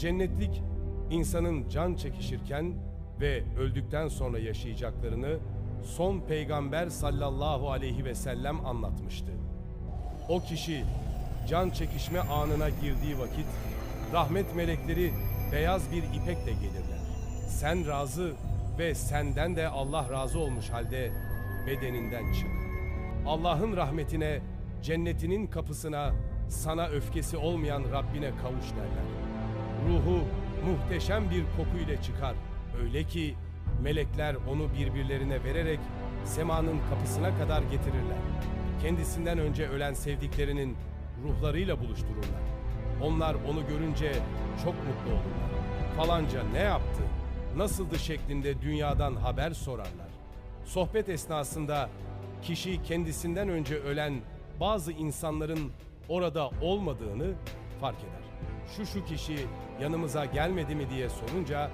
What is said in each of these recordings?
Cennetlik insanın can çekişirken ve öldükten sonra yaşayacaklarını son peygamber sallallahu aleyhi ve sellem anlatmıştı. O kişi can çekişme anına girdiği vakit rahmet melekleri beyaz bir ipekle gelirler. Sen razı ve senden de Allah razı olmuş halde bedeninden çık. Allah'ın rahmetine, cennetinin kapısına, sana öfkesi olmayan Rabbine kavuş derler. Ruhu muhteşem bir kokuyla çıkar. Öyle ki melekler onu birbirlerine vererek semanın kapısına kadar getirirler. Kendisinden önce ölen sevdiklerinin ruhlarıyla buluştururlar. Onlar onu görünce çok mutlu olurlar. Falanca ne yaptı, nasıldı şeklinde dünyadan haber sorarlar. Sohbet esnasında kişi kendisinden önce ölen bazı insanların orada olmadığını fark eder. Şu şu kişi yanımıza gelmedi mi diye sorunca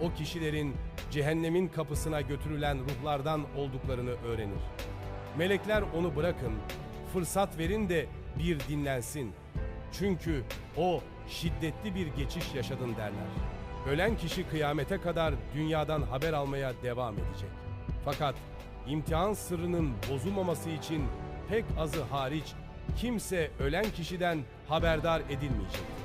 o kişilerin cehennemin kapısına götürülen ruhlardan olduklarını öğrenir. Melekler onu bırakın, fırsat verin de bir dinlensin. Çünkü o şiddetli bir geçiş yaşadın derler. Ölen kişi kıyamete kadar dünyadan haber almaya devam edecek. Fakat imtihan sırrının bozulmaması için pek azı hariç kimse ölen kişiden haberdar edilmeyecektir.